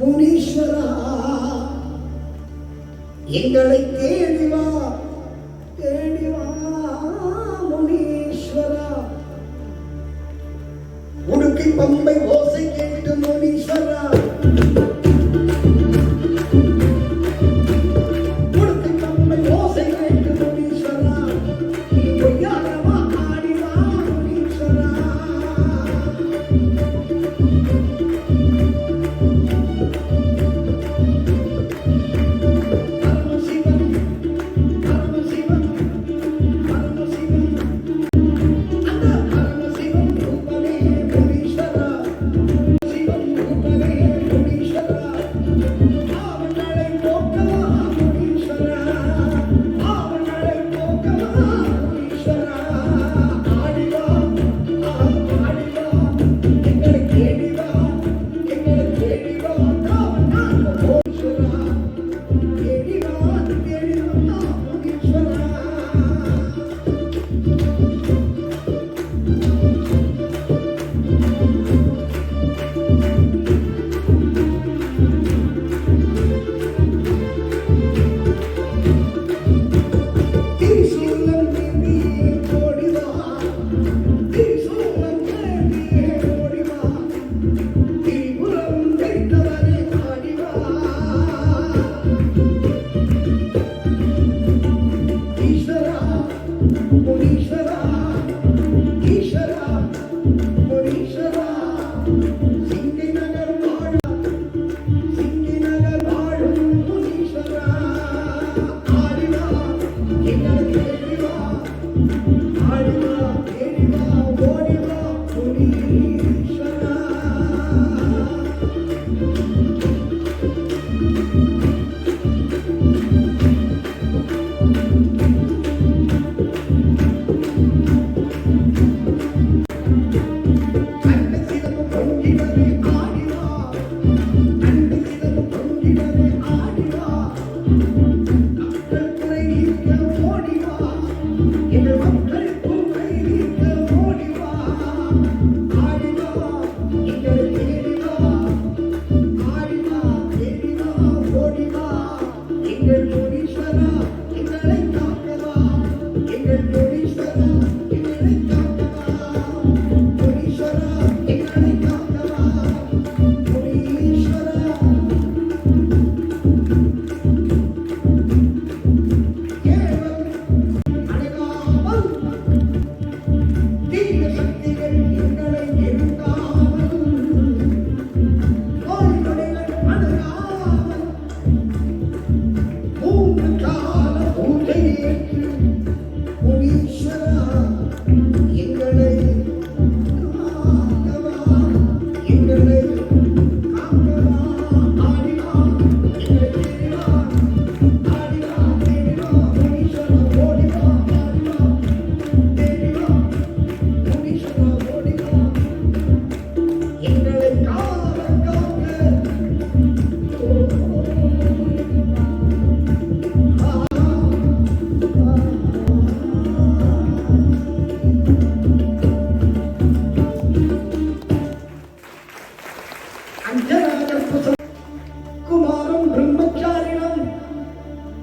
முனீஸ்வரா. எங்களை கேள்விவார் الشرع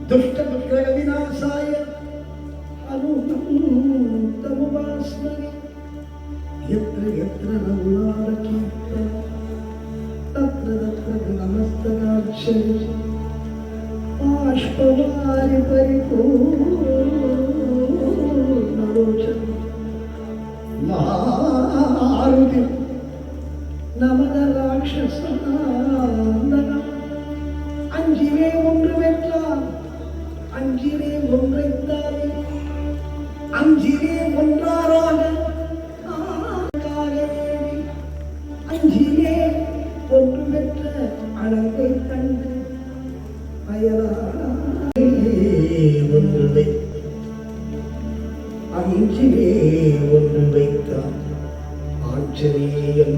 ദുഷ്ടമക്കളെ വിനാശായ അനുത്തമുപാസ്മരി എത്ര എത്ര നന്നാടക്കീർത്ത തത്ര തത്ര നമസ്തകാക്ഷരി ബാഷ്പവാരി പരിപൂർണോഷം മാരുതി നമന രാക്ഷസനാ ஒன்றுபெற்ற அழகை கண்டு ஒன்று வைத்த அஞ்சிலே ஒன்று வைத்தார். ஆச்சரியம்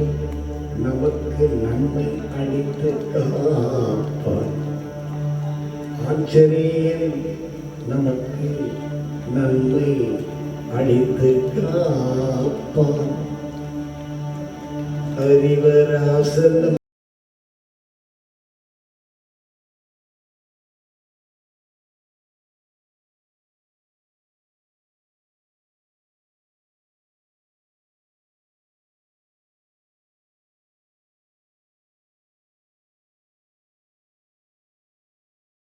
நமக்கு நன்மை அளித்து காப்பார். ஆச்சரியம் நமக்கு நன்மை அளித்து காப்பான் ഹരിവരാസനം.